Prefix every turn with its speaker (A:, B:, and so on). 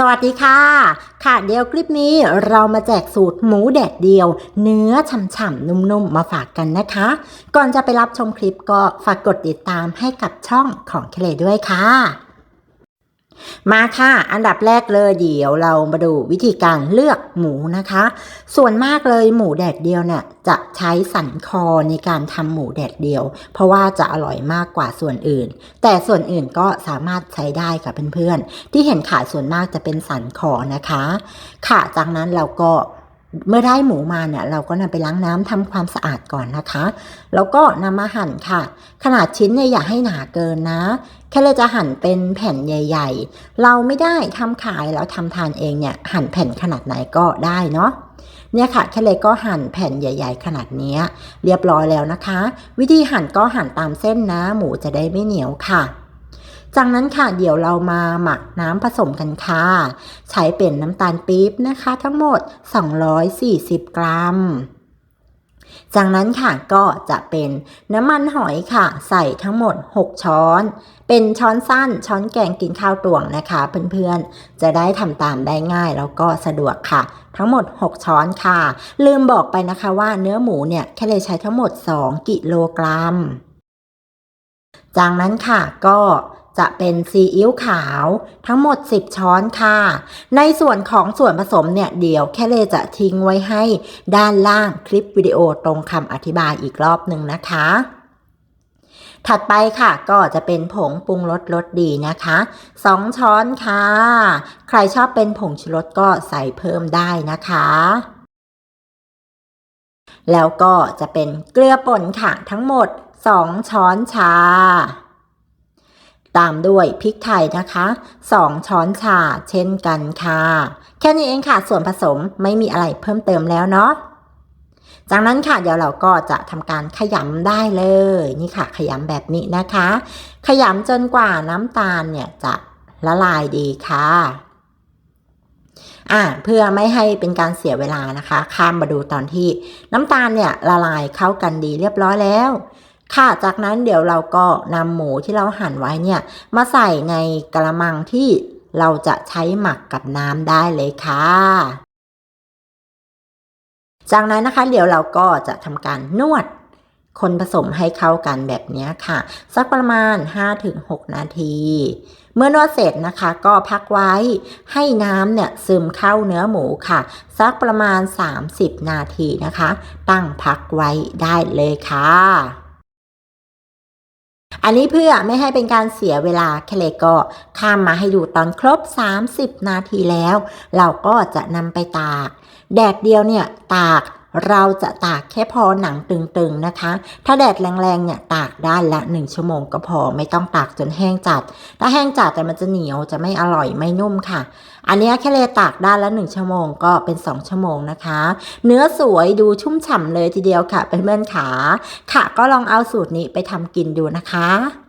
A: สวัสดีค่ะ ค่ะเดี๋ยวคลิปนี้เรามาแจกสูตรหมูแดดเดียว เนื้อฉ่ำๆนุ่มๆมาฝากกันนะคะ ก่อนจะไปรับชมคลิปก็ฝากกดติดตามให้กับช่องของเคเลด้วยค่ะ มาค่ะ อันดับแรกเลยเดี๋ยวเรามาดูวิธีการเลือกหมูนะคะ ส่วนมากเลยหมูแดดเดียวเนี่ยจะใช้สันคอในการทำหมูแดดเดียว เพราะว่าจะอร่อยมากกว่าส่วนอื่น แต่ส่วนอื่นก็สามารถใช้ได้ค่ะเพื่อนๆ ที่เห็นขายส่วนมากจะเป็นสันคอนะคะ ค่ะจากนั้นเราก็ เมื่อได้หมูมาเนี่ยเราก็นำไปล้างน้ำทำความสะอาดก่อนนะคะ แล้วก็นำมาหั่นค่ะ ขนาดชิ้นเนี่ยอย่าให้หนาเกินนะ แค่เราจะหั่นเป็นแผ่นใหญ่ ๆ เราไม่ได้ทำขายแล้วทำทานเองเนี่ยหั่นแผ่นขนาดไหนก็ได้เนาะเนี่ยค่ะแค่เลยก็หั่นแผ่นใหญ่ ๆ ขนาดนี้เรียบร้อยแล้วนะคะ วิธีหั่นก็หั่นตามเส้นนะ หมูจะได้ไม่เหนียวค่ะ จากนั้นค่ะเดี๋ยวเรามาหมักน้ำผสมกันค่ะ ใช้เป็นน้ำตาลปี๊บนะคะ ทั้งหมด 240 กรัมจากนั้นค่ะก็จะเป็นน้ำมันหอยค่ะ ใส่ทั้งหมด 6 ช้อน เป็นช้อนสั้นช้อนแกงกินข้าวตวงนะคะ เพื่อนๆ จะได้ทำตามได้ง่ายแล้วก็สะดวกค่ะ ทั้งหมด 6 ช้อนค่ะ ลืมบอกไปนะคะว่าเนื้อหมูเนี่ยแค่เลยใช้ทั้งหมด 2 กิโลกรัม จากนั้นค่ะก็ จะเป็นซีอิ๊วขาวทั้งหมด 10 ช้อนค่ะ ในส่วนของส่วนผสมเนี่ย เดี๋ยวแค่เลจะทิ้งไว้ให้ด้านล่างคลิปวิดีโอตรงคำอธิบายอีกรอบหนึ่งนะคะ ถัดไปค่ะก็จะเป็นผงปรุงรสรสดีนะคะ 2 ช้อนค่ะ ใครชอบเป็นผงชูรสก็ใส่เพิ่มได้นะคะแล้วก็จะเป็นเกลือป่นค่ะทั้งหมด 2 ช้อนชา ตามด้วยพริกไทยนะคะ 2 ช้อนชาเช่นกันค่ะ แค่นี้เองค่ะ ส่วนผสมไม่มีอะไรเพิ่มเติมแล้วเนาะจากนั้นค่ะเดี๋ยวเราก็จะทำการขยำได้เลยนี่ค่ะ ขยำแบบนี้นะคะ ขยำจนกว่าน้ำตาลเนี่ยจะละลายดีค่ะอ่าเพื่อไม่ให้เป็นการเสียเวลานะคะ ข้ามมาดูตอนที่น้ำตาลเนี่ยละลายเข้ากันดีเรียบร้อยแล้ว ค่ะจากนั้นเดี๋ยวเราก็นำหมูที่เราหั่นไว้เนี่ย มาใส่ในกระมังที่เราจะใช้หมักกับน้ำได้เลยค่ะ จากนั้นนะคะเดี๋ยวเราก็จะทำการนวดคนผสมให้เข้ากันแบบนี้ค่ะ สักประมาณ 5-6 นาที เมื่อนวดเสร็จนะคะก็พักไว้ให้น้ำเนี่ยซึมเข้าเนื้อหมูค่ะ สักประมาณ 30 นาทีนะคะ ตั้งพักไว้ได้เลยค่ะ อันนี้เพื่อไม่ให้เป็นการเสียเวลาแคลก็ข้ามมาให้ดูตอนครบ 30 นาทีแล้ว เราก็จะนำไปตาก แดดเดียวเนี่ยตาก เราจะตากแค่พอหนังตึงๆนะคะ ถ้าแดดแรงๆเนี่ยตากด้านละ 1 ชั่วโมงก็พอไม่ต้องตากจนแห้งจัด ถ้าแห้งจัดแต่มันจะเหนียวจะไม่อร่อยไม่นุ่มค่ะ อันนี้แค่เลยตากด้านละ 1 ชั่วโมงก็เป็น 2 ชั่วโมงนะคะ เนื้อสวยดูชุ่มฉ่ำเลยทีเดียวค่ะเป็นเพื่อนๆขาค่ะก็ลองเอาสูตรนี้ไปทำกินดูนะคะ